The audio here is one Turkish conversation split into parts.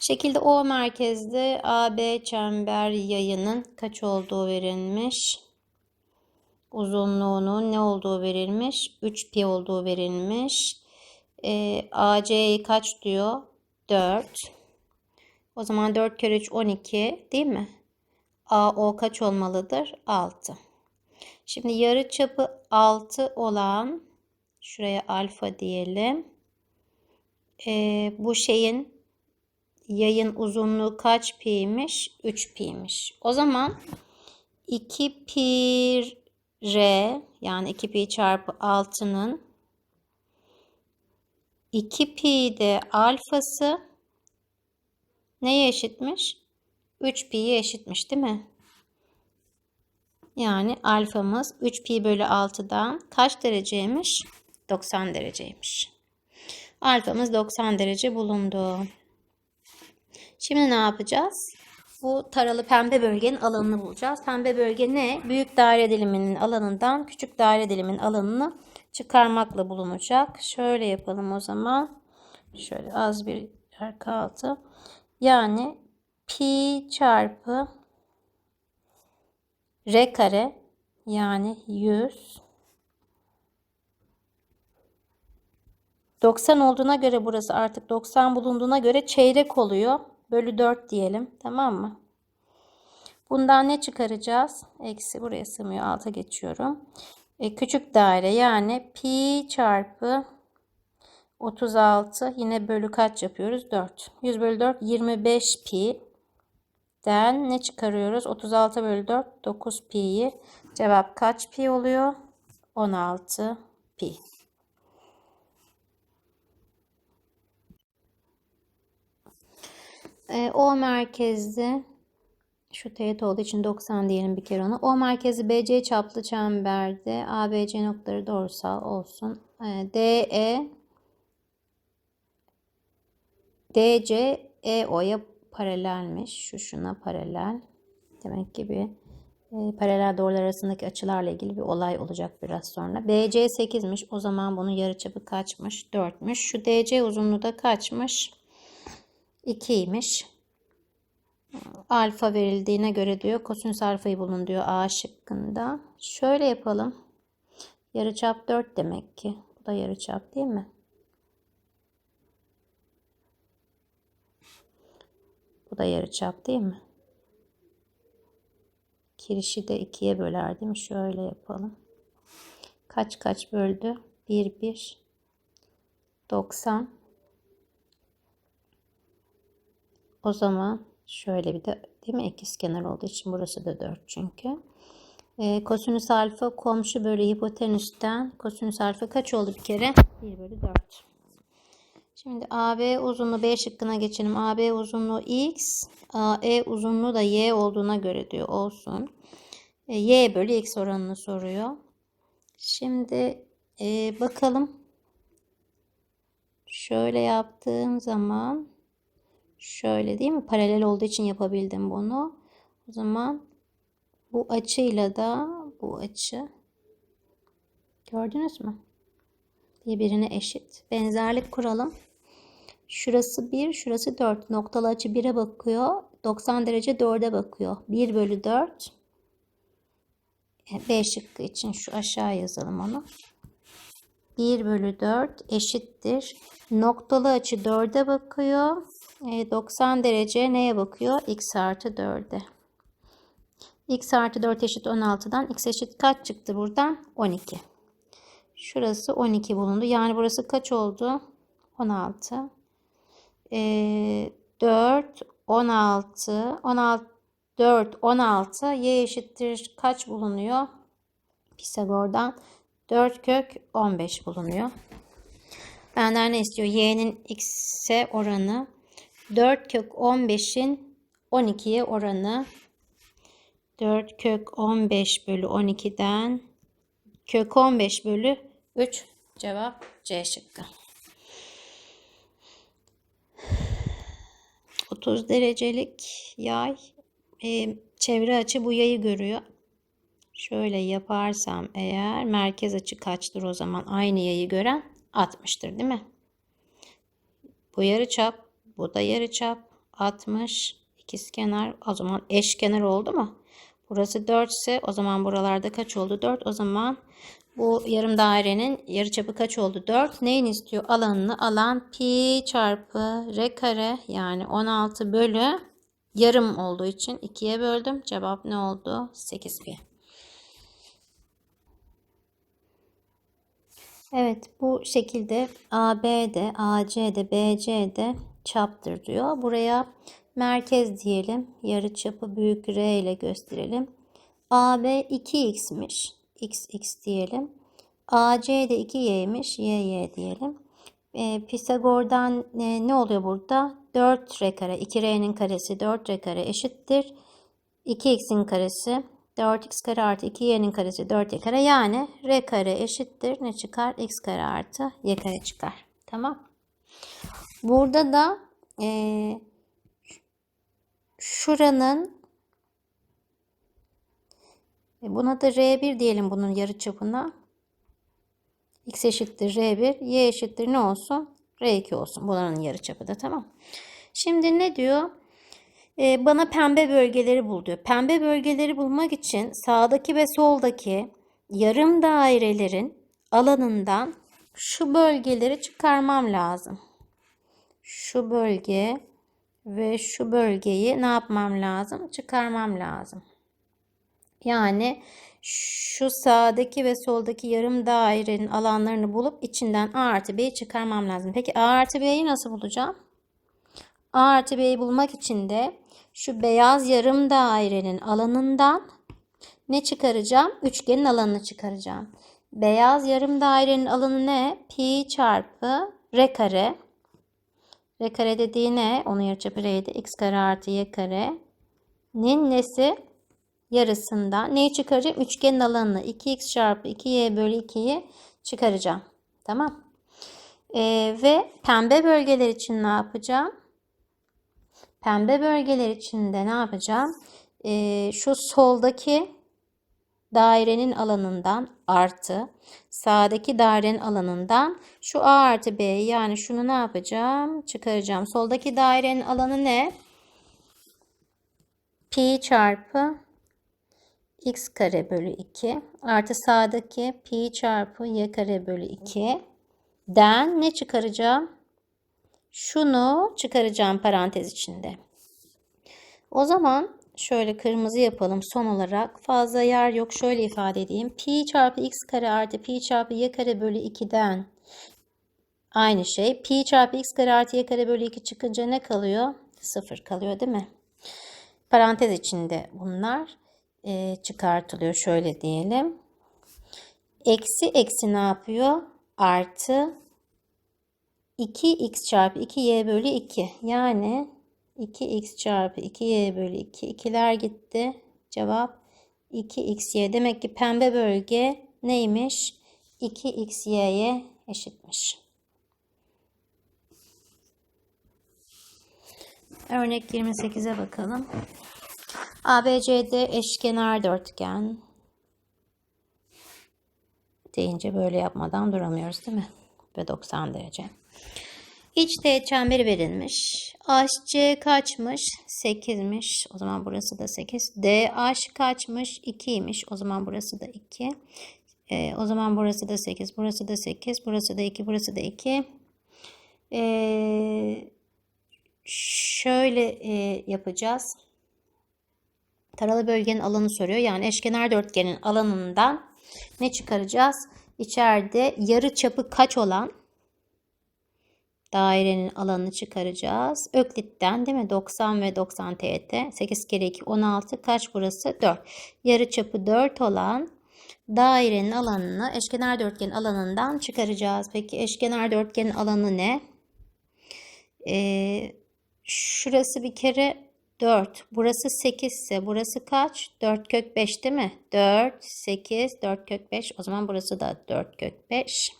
Şekilde O merkezli AB çember yayının kaç olduğu verilmiş. Uzunluğunun ne olduğu verilmiş. 3 pi olduğu verilmiş. E, AC kaç diyor? 4. O zaman 4 kere 3 12 değil mi? AO kaç olmalıdır? 6. Şimdi yarı çapı 6 olan şuraya alfa diyelim. Ee, bu şeyin yayın uzunluğu kaç pi'ymiş? 3 pi'ymiş. O zaman 2 pi r yani 2 pi çarpı 6'nın 2 pi de alfası neye eşitmiş? 3 pi'ye eşitmiş değil mi? Yani alfamız 3 pi bölü 6'dan kaç dereceymiş? 90 dereceymiş. Alfamız 90 derece bulundu. Şimdi ne yapacağız? Bu taralı pembe bölgenin alanını bulacağız. Pembe bölge ne? Büyük daire diliminin alanından küçük daire dilimin alanını çıkarmakla bulunacak. Şöyle yapalım o zaman. Şöyle az bir yer kaldı. Yani pi çarpı r kare yani 100 90 olduğuna göre burası artık 90 bulunduğuna göre çeyrek oluyor. Bölü 4 diyelim. Tamam mı? Bundan ne çıkaracağız? Eksi buraya sığmıyor. Alta geçiyorum. E, küçük daire yani pi çarpı 36 yine bölü kaç yapıyoruz? 4. 100 bölü 4 25 pi den ne çıkarıyoruz? 36 bölü 4 9 pi'yi. Cevap kaç pi oluyor? 16 pi. E, o merkezli şu teğet olduğu için 90 diyelim bir kere ona. O merkezi BC çaplı çemberde ABC noktaları doğrusal olsun. E, DE DC EO'ya paralelmiş. Şu şuna paralel. Demek ki bir e, paralel doğrular arasındaki açılarla ilgili bir olay olacak biraz sonra. BC 8'miş. O zaman bunun yarıçapı kaçmış? 4'müş. Şu DC uzunluğu da kaçmış? 2'ymiş. Alfa verildiğine göre diyor kosinüs alfayı bulun diyor A şıkkında. Şöyle yapalım. Yarıçap 4 demek ki. Bu da yarıçap değil mi? Bu da yarıçap değil mi? Kirişi de 2'ye böler değil mi? Şöyle yapalım. Kaç kaç böldü? 1 1 90 O zaman şöyle bir de değil mi? İkizkenar olduğu için burası da 4 çünkü. E, kosinüs alfa komşu bölü hipotenüsten kosinüs alfa kaç oldu bir kere? 1 bölü 4. Şimdi AB uzunluğu B şıkkına geçelim. AB uzunluğu X, AE uzunluğu da Y olduğuna göre diyor olsun. E, y bölü X oranını soruyor. Şimdi e, bakalım. Şöyle yaptığım zaman şöyle değil mi? Paralel olduğu için yapabildim bunu. O zaman bu açıyla da bu açı gördünüz mü? Birbirine eşit. Benzerlik kuralım. Şurası 1, şurası 4. Noktalı açı 1'e bakıyor. 90 derece 4'e bakıyor. 1 bölü 4. B şıkkı için şu aşağı yazalım onu. 1 bölü 4 eşittir. Noktalı açı 4'e bakıyor. 90 derece neye bakıyor? X artı 4'e. X artı 4 eşit 16'dan X eşit kaç çıktı buradan? 12. Şurası 12 bulundu. Yani burası kaç oldu? 16. E, 4, 16, 16, 4, 16, y eşittir kaç bulunuyor? Pisagor'dan 4 kök 15 bulunuyor. Benden ne istiyor? y'nin x'e oranı 4 kök 15'in 12'ye oranı 4 kök 15 bölü 12'den kök 15 bölü 3 cevap C şıkkı. 30 derecelik yay e, çevre açı bu yayı görüyor. Şöyle yaparsam eğer merkez açı kaçtır o zaman aynı yayı gören 60'tır değil mi? Bu yarı çap, bu da yarı çap. 60 ikizkenar o zaman eşkenar oldu mu? Burası 4 ise o zaman buralarda kaç oldu? 4. O zaman bu yarım dairenin yarıçapı kaç oldu? 4. Neyin istiyor? Alanını alan pi çarpı r kare yani 16 bölü yarım olduğu için 2'ye böldüm. Cevap ne oldu? 8 pi. Evet bu şekilde AB'de, AC'de, BC'de çaptır diyor. Buraya merkez diyelim. Yarı çapı büyük R ile gösterelim. AB 2x'miş. x x diyelim. AC de 2y'miş. y y diyelim. E, Pisagor'dan e, ne oluyor burada? 4r kare. 2r'nin karesi 4r kare eşittir. 2x'in karesi 4x kare artı 2y'nin karesi 4y kare. Yani r kare eşittir. Ne çıkar? x kare artı y kare çıkar. Tamam. Burada da e, şuranın e, buna da R1 diyelim bunun yarıçapına. X eşittir R1, Y eşittir ne olsun? R2 olsun. Bunların yarıçapı da tamam. Şimdi ne diyor? Ee, bana pembe bölgeleri bul diyor. Pembe bölgeleri bulmak için sağdaki ve soldaki yarım dairelerin alanından şu bölgeleri çıkarmam lazım. Şu bölge ve şu bölgeyi ne yapmam lazım? Çıkarmam lazım. Yani şu sağdaki ve soldaki yarım dairenin alanlarını bulup içinden A artı B'yi çıkarmam lazım. Peki A artı B'yi nasıl bulacağım? A artı B'yi bulmak için de şu beyaz yarım dairenin alanından ne çıkaracağım? Üçgenin alanını çıkaracağım. Beyaz yarım dairenin alanı ne? Pi çarpı r kare. R kare dediği ne? Onun yarıçapı R'ydi. X kare artı Y kare'nin nesi? Yarısından. Neyi çıkaracağım? Üçgenin alanını 2x çarpı 2y bölü 2'yi çıkaracağım. Tamam. Ee, ve pembe bölgeler için ne yapacağım? Pembe bölgeler için de ne yapacağım? Ee, şu soldaki dairenin alanından artı sağdaki dairenin alanından şu A artı B yani şunu ne yapacağım? Çıkaracağım. Soldaki dairenin alanı ne? Pi çarpı x kare bölü 2 artı sağdaki pi çarpı y kare bölü 2 den ne çıkaracağım? Şunu çıkaracağım parantez içinde. O zaman şöyle kırmızı yapalım son olarak. Fazla yer yok. Şöyle ifade edeyim. Pi çarpı x kare artı pi çarpı y kare bölü 2'den aynı şey. Pi çarpı x kare artı y kare bölü 2 çıkınca ne kalıyor? 0 kalıyor değil mi? Parantez içinde bunlar e, çıkartılıyor. Şöyle diyelim. Eksi eksi ne yapıyor? Artı 2x çarpı 2y bölü 2. Yani 2x çarpı 2y bölü 2. İkiler gitti. Cevap 2xy. Demek ki pembe bölge neymiş? 2xy'ye eşitmiş. Örnek 28'e bakalım. ABCD eşkenar dörtgen deyince böyle yapmadan duramıyoruz değil mi? Ve 90 derece. İç teğet çemberi verilmiş. HC kaçmış? 8'miş. O zaman burası da 8. DH kaçmış? 2'ymiş. O zaman burası da 2. Ee, o zaman burası da 8. Burası da 8. Burası da 2. Burası da 2. Ee, şöyle e, yapacağız. Taralı bölgenin alanı soruyor. Yani eşkenar dörtgenin alanından ne çıkaracağız? İçeride yarı çapı kaç olan dairenin alanını çıkaracağız. Öklitten değil mi? 90 ve 90 teğet. 8 kere 2 16 kaç burası? 4. Yarı çapı 4 olan dairenin alanını eşkenar dörtgenin alanından çıkaracağız. Peki eşkenar dörtgenin alanı ne? Ee, şurası bir kere 4. Burası 8 ise burası kaç? 4 kök 5 değil mi? 4, 8, 4 kök 5. O zaman burası da 4 kök 5.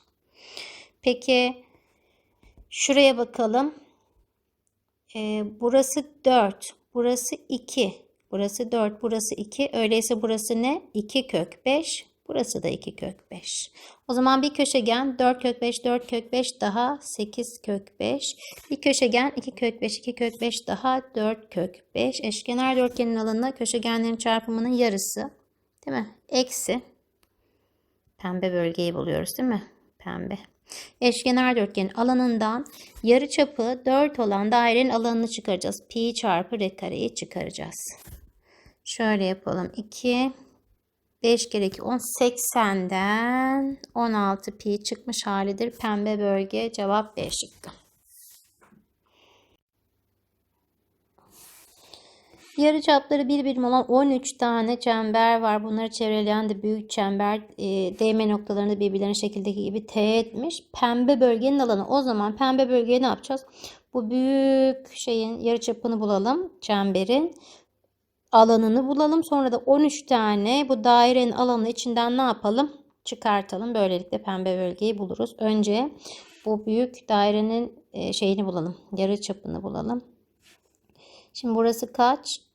Peki şuraya bakalım. Ee, burası 4. Burası 2. Burası 4. Burası 2. Öyleyse burası ne? 2 kök 5. Burası da 2 kök 5. O zaman bir köşegen 4 kök 5, 4 kök 5 daha 8 kök 5. Bir köşegen 2 kök 5, 2 kök 5 daha 4 kök 5. Eşkenar dörtgenin alanı köşegenlerin çarpımının yarısı. Değil mi? Eksi. Pembe bölgeyi buluyoruz değil mi? Pembe. Eşkenar dörtgenin alanından yarıçapı 4 olan dairenin alanını çıkaracağız. Pi çarpı r kareyi çıkaracağız. Şöyle yapalım. 2 5 kere 2 10 80'den 16 pi çıkmış halidir. Pembe bölge cevap B şıkkı. Yarı çapları bir olan 13 tane çember var. Bunları çevreleyen de büyük çember e, değme noktalarını birbirlerine şekildeki gibi teğet etmiş. Pembe bölgenin alanı. O zaman pembe bölgeye ne yapacağız? Bu büyük şeyin yarı çapını bulalım. Çemberin alanını bulalım. Sonra da 13 tane bu dairenin alanı içinden ne yapalım? Çıkartalım. Böylelikle pembe bölgeyi buluruz. Önce bu büyük dairenin e, şeyini bulalım. Yarı çapını bulalım. Şimdi burası kaç?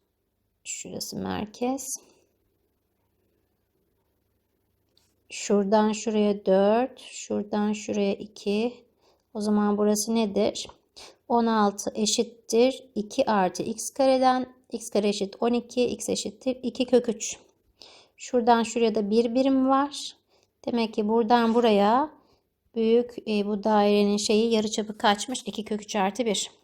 Şurası merkez. Şuradan şuraya 4, şuradan şuraya 2. O zaman burası nedir? 16 eşittir 2 artı x kareden x kare eşit 12, x eşittir 2 kök 3. Şuradan şuraya da bir birim var. Demek ki buradan buraya büyük e, bu dairenin şeyi yarıçapı kaçmış? 2 kök 3 artı 1.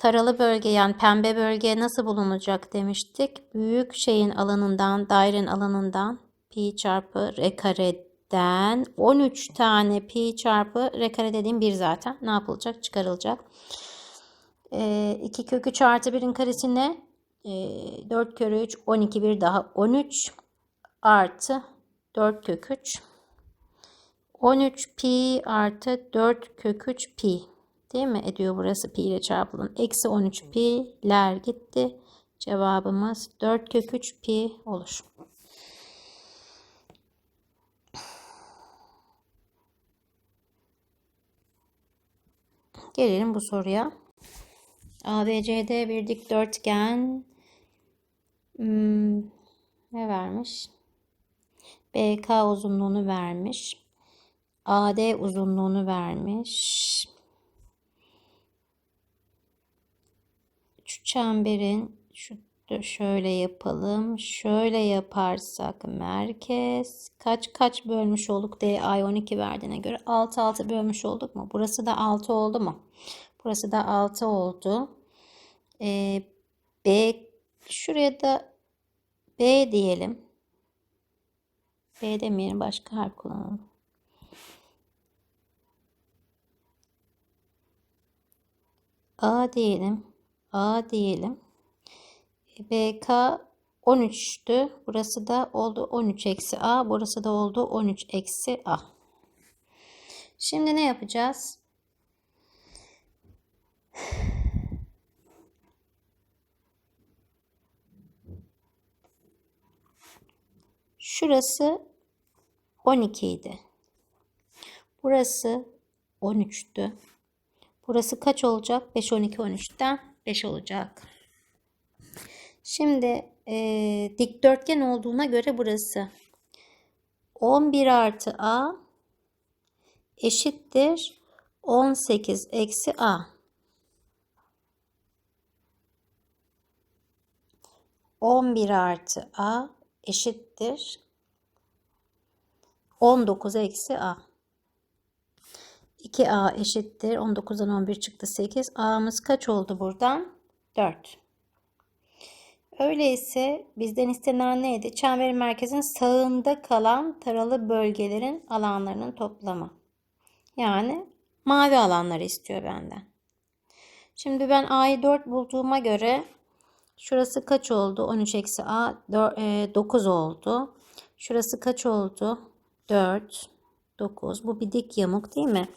Taralı bölge yani pembe bölge nasıl bulunacak demiştik. Büyük şeyin alanından, dairenin alanından pi çarpı r kareden 13 tane pi çarpı r kare dediğim 1 zaten. Ne yapılacak? Çıkarılacak. E, 2 kök 3 artı 1'in karesi ne? E, 4 kere 3 12 bir daha 13 artı 4 kök 3 13 pi artı 4 kök 3 pi değil mi ediyor burası pi ile çarpılın eksi 13 pi'ler gitti cevabımız 4 kök 3 pi olur. Gelelim bu soruya. ABCD bir dikdörtgen hmm, ne vermiş? BK uzunluğunu vermiş. AD uzunluğunu vermiş. Şu çemberin şu şöyle yapalım. Şöyle yaparsak merkez kaç kaç bölmüş olduk? DA 12 verdiğine göre 6 6 bölmüş olduk mu? Burası da 6 oldu mu? Burası da 6 oldu. Ee, B şuraya da B diyelim. B demeyelim başka harf kullanalım. A diyelim. A diyelim. BK 13'tü. Burası da oldu 13 eksi A. Burası da oldu 13 eksi A. Şimdi ne yapacağız? Şurası 12 idi. Burası 13'tü. Burası kaç olacak? 5, 12, 13'ten 5 olacak. Şimdi e, dikdörtgen olduğuna göre burası 11 artı A eşittir 18 eksi A. 11 artı A eşittir 19 eksi A. 2A eşittir. 19'dan 11 çıktı 8. A'mız kaç oldu buradan? 4. Öyleyse bizden istenen neydi? Çemberin merkezin sağında kalan taralı bölgelerin alanlarının toplamı. Yani mavi alanları istiyor benden. Şimdi ben A'yı 4 bulduğuma göre şurası kaç oldu? 13 eksi A 9 e, oldu. Şurası kaç oldu? 4, 9. Bu bir dik yamuk değil mi?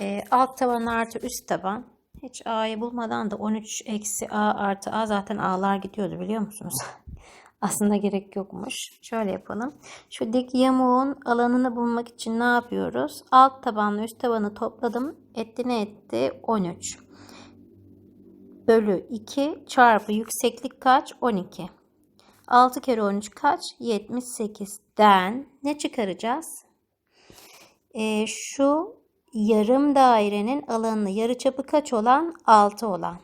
E, alt taban artı üst taban. Hiç A'yı bulmadan da 13 eksi A artı A zaten A'lar gidiyordu biliyor musunuz? Aslında gerek yokmuş. Şöyle yapalım. Şu dik yamuğun alanını bulmak için ne yapıyoruz? Alt tabanla üst tabanı topladım. Etti ne etti? 13. Bölü 2 çarpı yükseklik kaç? 12. 6 kere 13 kaç? 78'den ne çıkaracağız? E, şu yarım dairenin alanı yarıçapı kaç olan? 6 olan.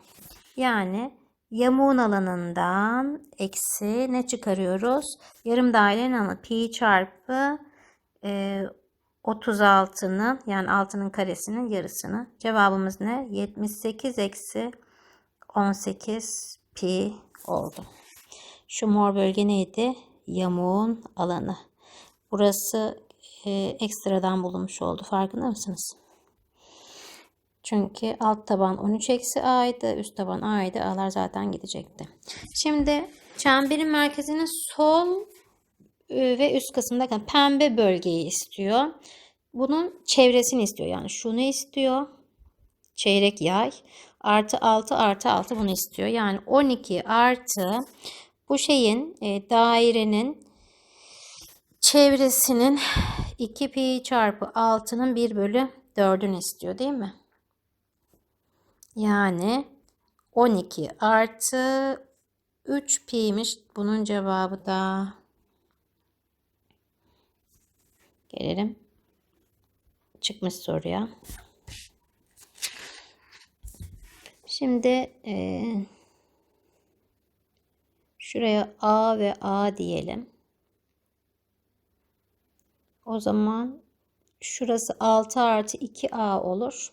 Yani yamuğun alanından eksi ne çıkarıyoruz? Yarım dairenin alanı pi çarpı e, 36'nın yani 6'nın karesinin yarısını. Cevabımız ne? 78 eksi 18 pi oldu. Şu mor bölge neydi? Yamuğun alanı. Burası e, ekstradan bulunmuş oldu. Farkında mısınız? Çünkü alt taban 13 eksi a'ydı. Üst taban a'ydı. A'lar zaten gidecekti. Şimdi çemberin merkezinin sol e, ve üst kısımda pembe bölgeyi istiyor. Bunun çevresini istiyor. Yani şunu istiyor. Çeyrek yay. Artı 6 artı 6 bunu istiyor. Yani 12 artı bu şeyin e, dairenin çevresinin 2 pi çarpı 6'nın 1 bölü 4'ünü istiyor değil mi? Yani 12 artı 3 pi'miş. Bunun cevabı da gelelim çıkmış soruya. Şimdi e, şuraya A ve A diyelim. O zaman şurası 6 artı 2A olur.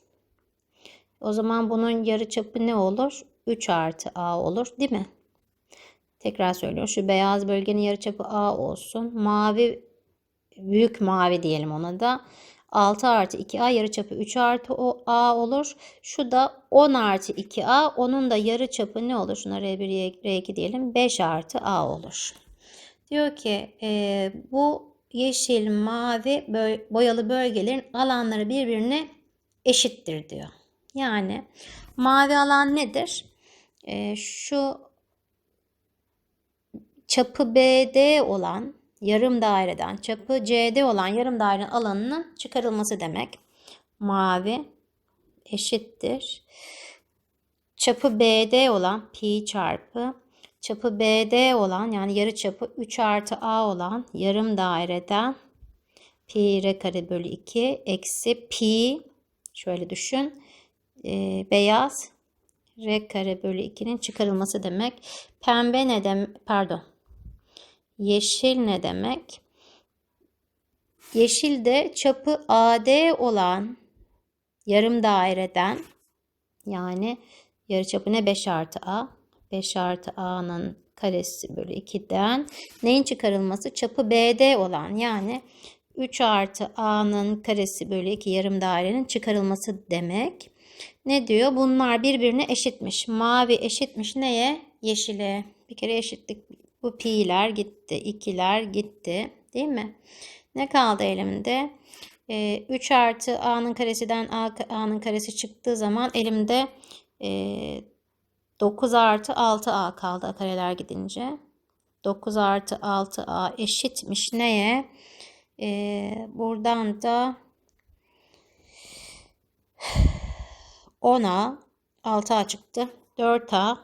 O zaman bunun yarıçapı ne olur? 3 artı A olur değil mi? Tekrar söylüyorum. Şu beyaz bölgenin yarıçapı A olsun. Mavi büyük mavi diyelim ona da. 6 artı 2A yarıçapı 3 artı o A olur. Şu da 10 artı 2A. Onun da yarıçapı ne olur? Şuna R1, R2 diyelim. 5 artı A olur. Diyor ki e, bu yeşil, mavi boyalı bölgelerin alanları birbirine eşittir diyor. Yani mavi alan nedir? E, şu çapı BD olan yarım daireden çapı CD olan yarım dairenin alanının çıkarılması demek. Mavi eşittir. Çapı BD olan pi çarpı çapı BD olan yani yarı çapı 3 artı A olan yarım daireden pi r kare bölü 2 eksi pi şöyle düşün e, beyaz r kare bölü 2'nin çıkarılması demek. Pembe ne demek? Pardon. Yeşil ne demek? Yeşil de çapı AD olan yarım daireden yani yarıçapı ne 5 artı A 5 artı A'nın karesi bölü 2'den neyin çıkarılması? Çapı BD olan yani 3 artı A'nın karesi bölü 2 yarım dairenin çıkarılması demek. Ne diyor? Bunlar birbirine eşitmiş. Mavi eşitmiş neye? Yeşile. Bir kere eşitlik. Bu pi'ler gitti. ikiler gitti. Değil mi? Ne kaldı elimde? E, 3 artı a'nın karesinden a'nın karesi çıktığı zaman elimde e, 9 artı 6a kaldı kareler gidince. 9 artı 6a eşitmiş neye? E, buradan da 10A 6A çıktı. 4A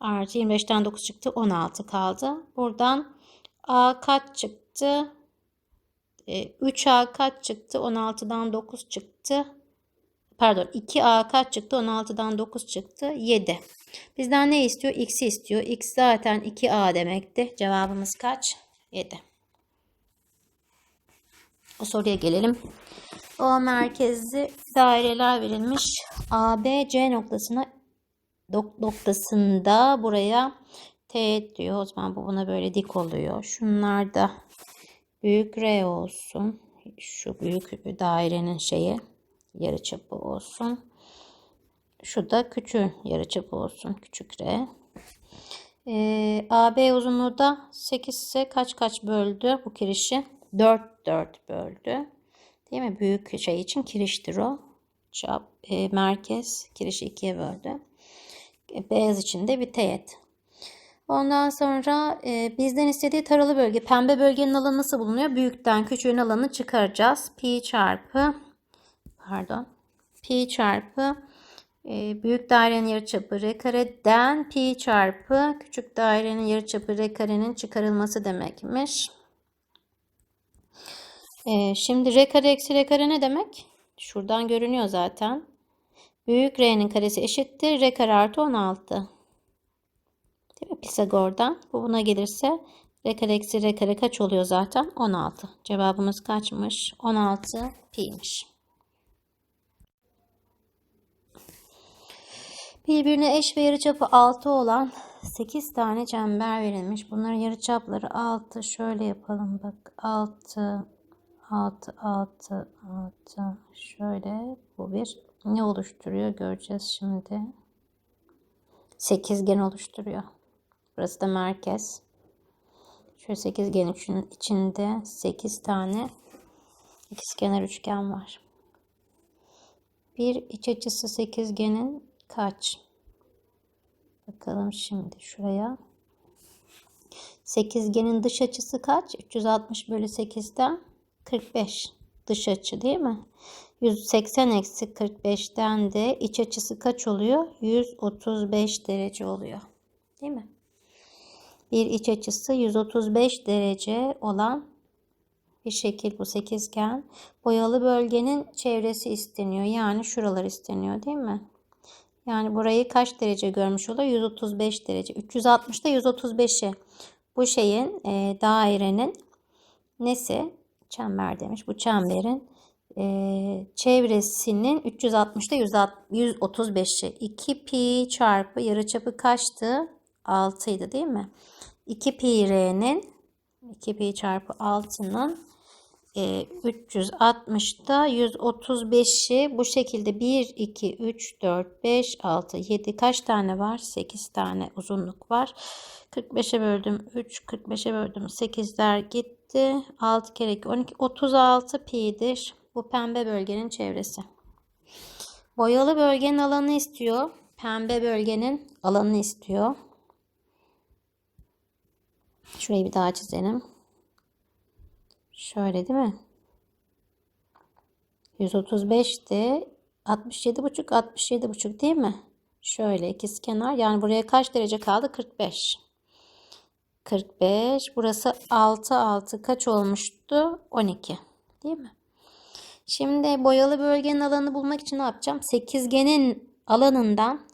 artı 25'ten 9 çıktı. 16 kaldı. Buradan A kaç çıktı? E, 3A kaç çıktı? 16'dan 9 çıktı. Pardon 2A kaç çıktı? 16'dan 9 çıktı. 7. Bizden ne istiyor? X'i istiyor. X zaten 2A demekti. Cevabımız kaç? 7. O soruya gelelim. O merkezli daireler verilmiş. A, B, C noktasına noktasında buraya teğet diyor. O zaman bu buna böyle dik oluyor. Şunlar da büyük R olsun. Şu büyük dairenin şeyi yarıçapı olsun. Şu da küçük yarıçapı olsun. Küçük R. Ee, AB uzunluğu da 8 ise kaç kaç böldü bu kirişi? 4 4 böldü. Değil mi? Büyük şey için kiriştir o. Çap, e, merkez kirişi ikiye böldü. E, beyaz için de bir teğet. Ondan sonra e, bizden istediği taralı bölge. Pembe bölgenin alanı nasıl bulunuyor? Büyükten küçüğün alanını çıkaracağız. Pi çarpı pardon. Pi çarpı büyük dairenin yarıçapı r kareden pi çarpı küçük dairenin yarıçapı r karenin çıkarılması demekmiş. Ee, şimdi r kare eksi r kare ne demek? Şuradan görünüyor zaten. Büyük R'nin karesi eşittir. R kare artı 16. Değil mi? Pisagor'dan. Bu buna gelirse R kare eksi R kare kaç oluyor zaten? 16. Cevabımız kaçmış? 16 pi'ymiş. Birbirine eş ve yarıçapı 6 olan 8 tane çember verilmiş. Bunların yarıçapları 6. Şöyle yapalım bak. 6, 6, 6, 6. Şöyle bu bir ne oluşturuyor göreceğiz şimdi. Sekizgen oluşturuyor. Burası da merkez. Şöyle sekizgen için, içinde 8 tane ikizkenar üçgen var. Bir iç açısı sekizgenin kaç? Bakalım şimdi şuraya. Sekizgenin dış açısı kaç? 360 bölü 8'den 45 dış açı değil mi? 180 eksi 45'ten de iç açısı kaç oluyor? 135 derece oluyor. Değil mi? Bir iç açısı 135 derece olan bir şekil bu sekizgen. Boyalı bölgenin çevresi isteniyor. Yani şuralar isteniyor değil mi? Yani burayı kaç derece görmüş oluyor? 135 derece. 360'da 135'i. Bu şeyin e, dairenin nesi? Çember demiş. Bu çemberin e, çevresinin 360'da 135'i. 2 pi çarpı yarıçapı kaçtı? 6 idi değil mi? 2 pi r'nin 2 pi çarpı 6'nın e, 360'da 135'i bu şekilde 1, 2, 3, 4, 5, 6, 7 kaç tane var? 8 tane uzunluk var. 45'e böldüm 3, 45'e böldüm 8'ler gitti. 6 kere 2, 12, 36 pi'dir. Bu pembe bölgenin çevresi. Boyalı bölgenin alanı istiyor. Pembe bölgenin alanını istiyor. Şurayı bir daha çizelim. Şöyle değil mi? 135'ti. 67,5 67,5 değil mi? Şöyle ikiz kenar. Yani buraya kaç derece kaldı? 45. 45. Burası 6 6 kaç olmuştu? 12. Değil mi? Şimdi boyalı bölgenin alanını bulmak için ne yapacağım? Sekizgenin alanından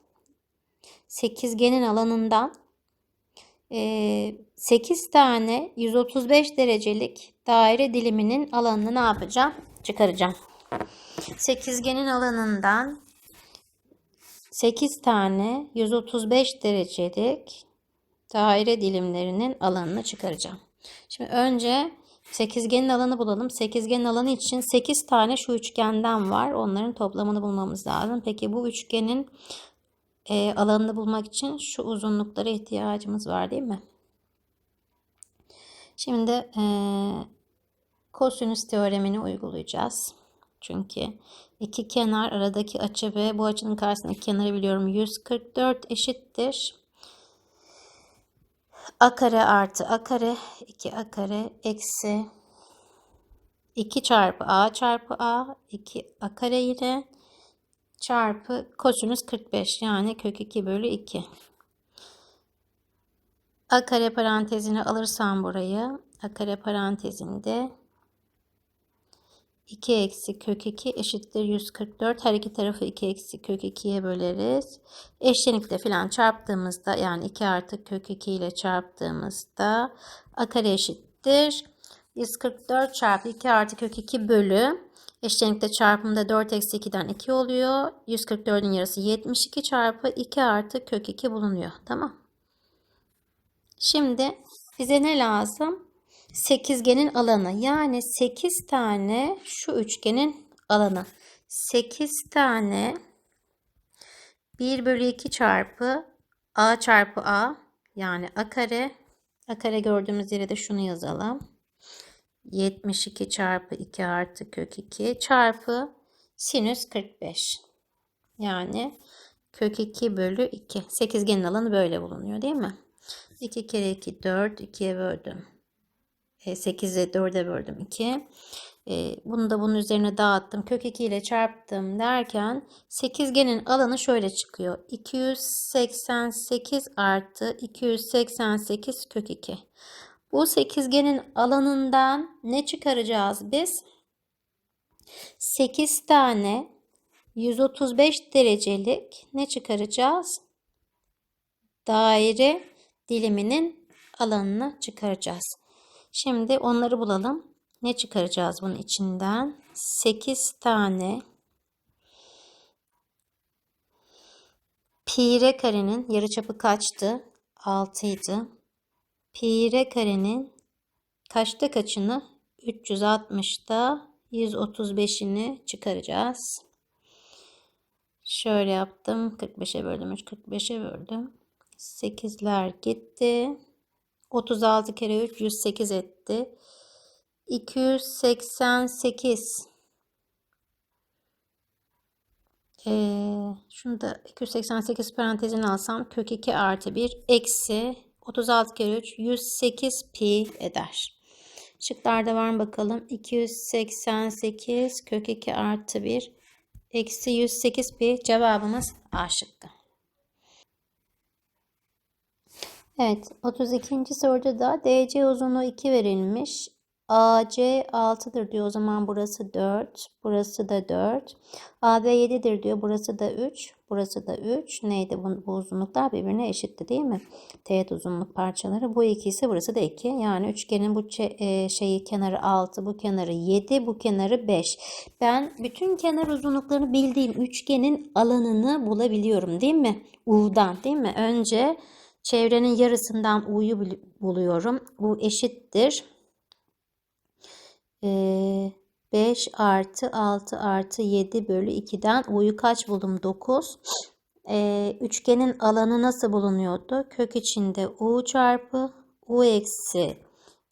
sekizgenin alanından 8 tane 135 derecelik daire diliminin alanını ne yapacağım? Çıkaracağım. Sekizgenin alanından 8 tane 135 derecelik daire dilimlerinin alanını çıkaracağım. Şimdi önce sekizgenin alanı bulalım. Sekizgenin alanı için 8 tane şu üçgenden var. Onların toplamını bulmamız lazım. Peki bu üçgenin e, alanını bulmak için şu uzunluklara ihtiyacımız var değil mi? Şimdi e, kosinüs teoremini uygulayacağız. Çünkü iki kenar aradaki açı ve bu açının karşısındaki kenarı biliyorum 144 eşittir. A kare artı A kare 2 A kare eksi 2 çarpı A çarpı A 2 A kare ile çarpı kosinüs 45 yani kök 2 bölü 2. A kare parantezini alırsam burayı A kare parantezinde 2 eksi kök 2 eşittir 144. Her iki tarafı 2 eksi kök 2'ye böleriz. Eşlenikle falan çarptığımızda yani 2 artı kök 2 ile çarptığımızda a kare eşittir. 144 çarpı 2 artı kök 2 bölü eşlenikte çarpımda 4 eksi 2'den 2 oluyor. 144'ün yarısı 72 çarpı 2 artı kök 2 bulunuyor. Tamam. Şimdi bize ne lazım? sekizgenin alanı. Yani 8 tane şu üçgenin alanı. 8 tane 1 bölü 2 çarpı a çarpı a yani a kare. A kare gördüğümüz yere de şunu yazalım. 72 çarpı 2 artı kök 2 çarpı sinüs 45. Yani kök 2 bölü 2. Sekizgenin alanı böyle bulunuyor değil mi? 2 kere 2 4. 2'ye böldüm. 8'e 4'e böldüm 2. E, bunu da bunun üzerine dağıttım. Kök 2 ile çarptım derken sekizgenin alanı şöyle çıkıyor. 288 artı 288 kök 2. Bu sekizgenin alanından ne çıkaracağız biz? 8 tane 135 derecelik ne çıkaracağız? Daire diliminin alanını çıkaracağız. Şimdi onları bulalım. Ne çıkaracağız bunun içinden? 8 tane pi r karenin yarıçapı kaçtı? 6 idi. Pi r karenin kaçta kaçını? 360'da 135'ini çıkaracağız. Şöyle yaptım. 45'e böldüm. 3 45'e böldüm. 8'ler gitti. 36 kere 3 108 etti. 288 ee, şunu da 288 parantezine alsam kök 2 artı 1 eksi 36 kere 3 108 pi eder. Şıklarda var mı bakalım? 288 kök 2 artı 1 eksi 108 pi cevabımız A şıkkı. Evet 32. soruda da DC uzunluğu 2 verilmiş. AC 6'dır diyor. O zaman burası 4. Burası da 4. AB 7'dir diyor. Burası da 3. Burası da 3. Neydi bu, bu uzunluklar birbirine eşitti değil mi? Teğet uzunluk parçaları. Bu ikisi burası da 2. Yani üçgenin bu e, şeyi kenarı 6, bu kenarı 7, bu kenarı 5. Ben bütün kenar uzunluklarını bildiğim üçgenin alanını bulabiliyorum değil mi? U'dan değil mi? Önce çevrenin yarısından U'yu buluyorum. U eşittir. 5 artı 6 artı 7 bölü 2'den U'yu kaç buldum? 9. Ee, üçgenin alanı nasıl bulunuyordu? Kök içinde U çarpı U eksi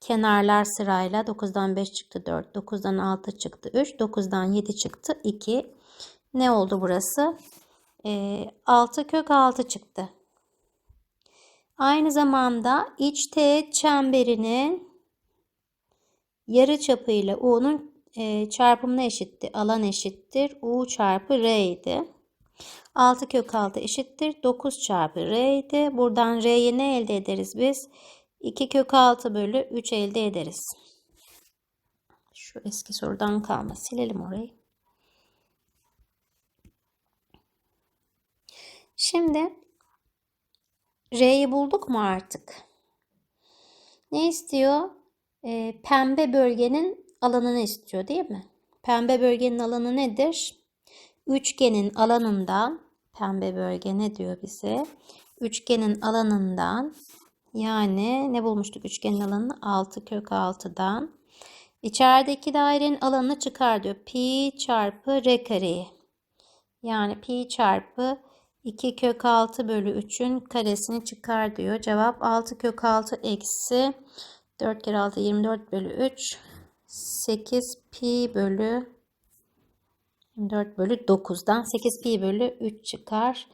kenarlar sırayla 9'dan 5 çıktı 4, 9'dan 6 çıktı 3, 9'dan 7 çıktı 2. Ne oldu burası? Ee, 6 kök 6 çıktı. Aynı zamanda iç teğet çemberinin yarı çapı ile U'nun e, çarpımına eşitti. Alan eşittir. U çarpı R idi. 6 kök 6 eşittir. 9 çarpı R idi. Buradan R'yi ne elde ederiz biz? 2 kök 6 bölü 3 elde ederiz. Şu eski sorudan kalma. Silelim orayı. Şimdi R'yi bulduk mu artık? Ne istiyor? e, pembe bölgenin alanını istiyor değil mi? Pembe bölgenin alanı nedir? Üçgenin alanından pembe bölge ne diyor bize? Üçgenin alanından yani ne bulmuştuk üçgenin alanını? 6 kök 6'dan. İçerideki dairenin alanını çıkar diyor. Pi çarpı r kareyi. Yani pi çarpı 2 kök 6 bölü 3'ün karesini çıkar diyor. Cevap 6 kök 6 eksi 4 kere 6 24 bölü 3 8 pi bölü 24 bölü 9'dan 8 pi bölü 3 çıkar.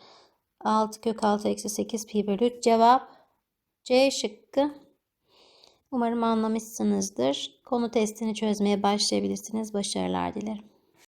6 kök 6 eksi 8 pi bölü 3 cevap C şıkkı. Umarım anlamışsınızdır. Konu testini çözmeye başlayabilirsiniz. Başarılar dilerim.